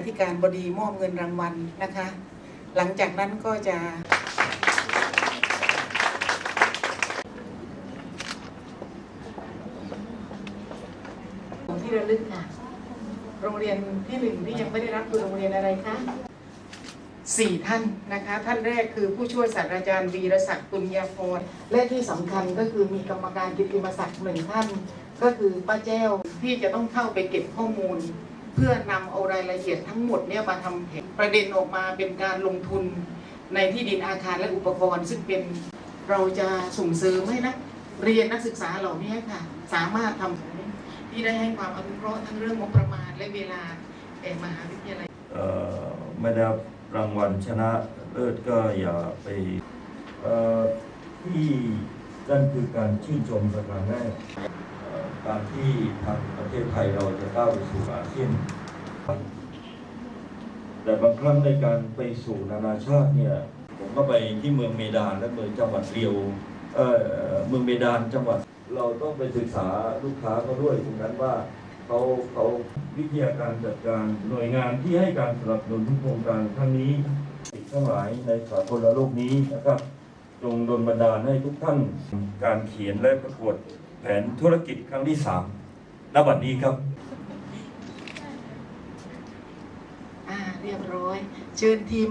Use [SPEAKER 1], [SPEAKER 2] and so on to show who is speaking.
[SPEAKER 1] อธิการบดีมอบเงินรางวัลนะคะ หลังจากนั้นก็จะ ของที่ระลึกค่ะ โรงเรียนที่หนึ่งที่ยังไม่ได้รับคือโรงเรียนอะไรคะสี่ท่านนะคะ ท่านแรกคือผู้ช่วยศาสตราจารย์วีรศักดิ์ปุญญาพรและที่สำคัญก็คือมีกรรมการกิตติมศักดิ์หนึ่งท่าน ก็คือป้าแจ้วที่จะต้องเข้าไปเก็บข้อมูล เพื่อนำเอารายละเอียดทั้งหมดเนี่ยมาทำแผนประเด็นออกมาเป็นการลงทุนในที่ดินอาคารและอุปกรณ์ ซึ่งเป็นเราจะส่งเสริมให้นักเรียนนักศึกษาเหล่านี้ค่ะ สามารถทำที่ได้ให้ความอนุเคราะห์ทั้งเรื่องงบประมาณและเวลาแก่มหาวิทยาลัย
[SPEAKER 2] ไม่ได้รางวัลชนะเลิศก็อย่าไปที่นั่นคือการชื่นชมประการแรก การที่ทางประเทศไทยเราจะก้าวไปสู่อาเซียน แต่บางครั้งในการไปสู่นานาชาติเนี่ย ผมก็ไปที่เมืองเมดานและเมืองจังหวัดเรียวเออเมืองเมดานจังหวัด เราต้องไปศึกษาลูกค้าเขาด้วยตรงนั้นว่าเขาเขาวิทยาการจัดการหน่วยงานที่ให้การสนับสนุนโครงการครั้งนี้ทั้งหลายในสากลโลกนี้นะครับ จงดลบันดาลให้ทุกท่านการเขียนและประกวด แผนธุรกิจครั้งที่สามณบัดนี้ครับ
[SPEAKER 1] อ่า เรียบร้อย เชิญทีม